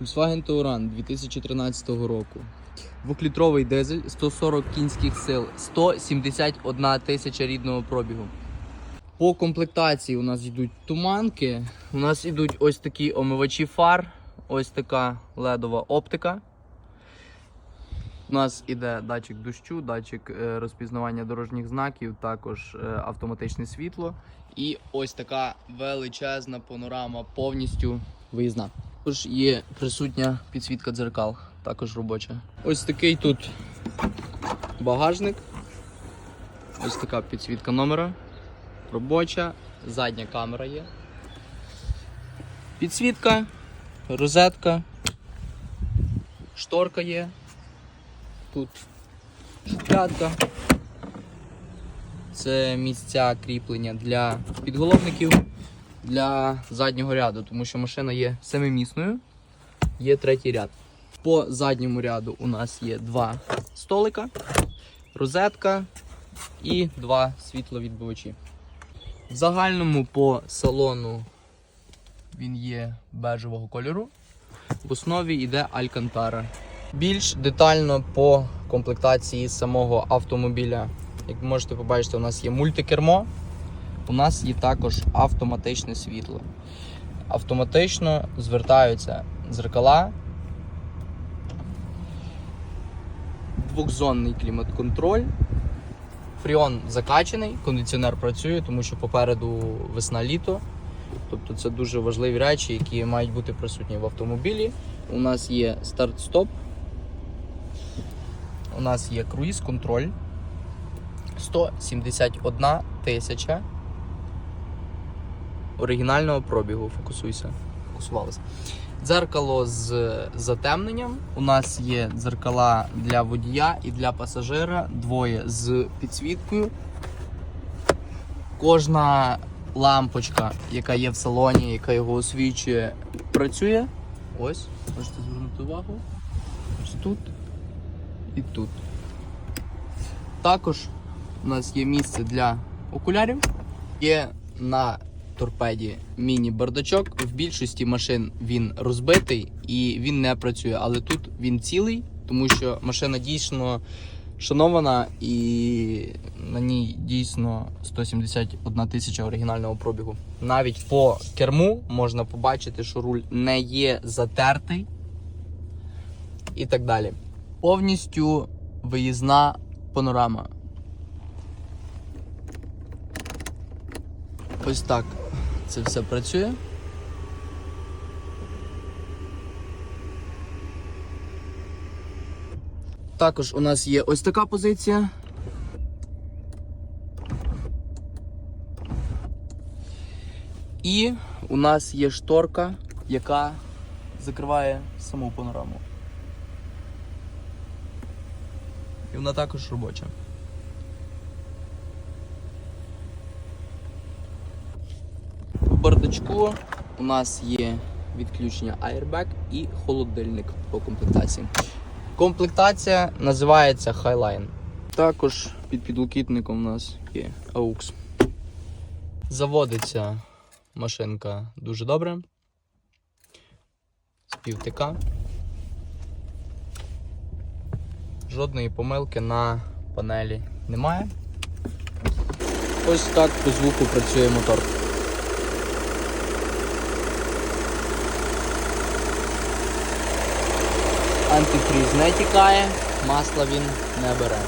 Volkswagen Touran 2013 року. Двохлітровий дизель, 140 кінських сил, 171 тисяча рідного пробігу. По комплектації у нас йдуть туманки. У нас йдуть ось такі омивачі фар, ось така ледова оптика. У нас іде датчик дощу, датчик е, розпізнавання дорожніх знаків, також е, автоматичне світло. І ось така величезна панорама повністю виїзна. Також є присутня підсвітка дзеркал, також робоча. Ось такий тут багажник. Ось така підсвітка номера. Робоча, задня камера є. Підсвітка, розетка, шторка є. Тут шухлядка. Це місця кріплення для підголовників для заднього ряду, тому що машина є семимісною, є третій ряд. По задньому ряду у нас є два столика, розетка і два світловідбивачі. В загальному по салону він є бежевого кольору. В основі йде Алькантара. Більш детально по комплектації самого автомобіля. Як ви можете побачити, у нас є мультикермо. У нас є також автоматичне світло. Автоматично звертаються зеркала. Двохзонний клімат-контроль. Фріон закачаний, кондиціонер працює, тому що попереду весна-літо. Тобто це дуже важливі речі, які мають бути присутні в автомобілі. У нас є старт-стоп. У нас є круїз-контроль. 171 тисяча оригінального пробігу. Фокусуйся. Фокусувалися. Дзеркало з затемненням. У нас є дзеркала для водія і для пасажира. Двоє з підсвіткою. Кожна лампочка, яка є в салоні, яка його освічує, працює. Ось, можете звернути увагу. Ось тут і тут. Також у нас є місце для окулярів. Є на торпеді міні-бардачок. В більшості машин він розбитий і він не працює. Але тут він цілий, тому що машина дійсно шанована і на ній дійсно 171 тисяча оригінального пробігу. Навіть по керму можна побачити, що руль не є затертий і так далі. Повністю виїзна панорама. Ось так це все працює. Також у нас є ось така позиція. І у нас є шторка, яка закриває саму панораму. І вона також робоча. Бардачку у нас є відключення Airbag і холодильник по комплектації. Комплектація називається Highline. Також під підлокітником у нас є AUX. Заводиться машинка дуже добре. З півтика. Жодної помилки на панелі немає. Ось так по звуку працює мотор. Антифріз не тікає, масла він не бере.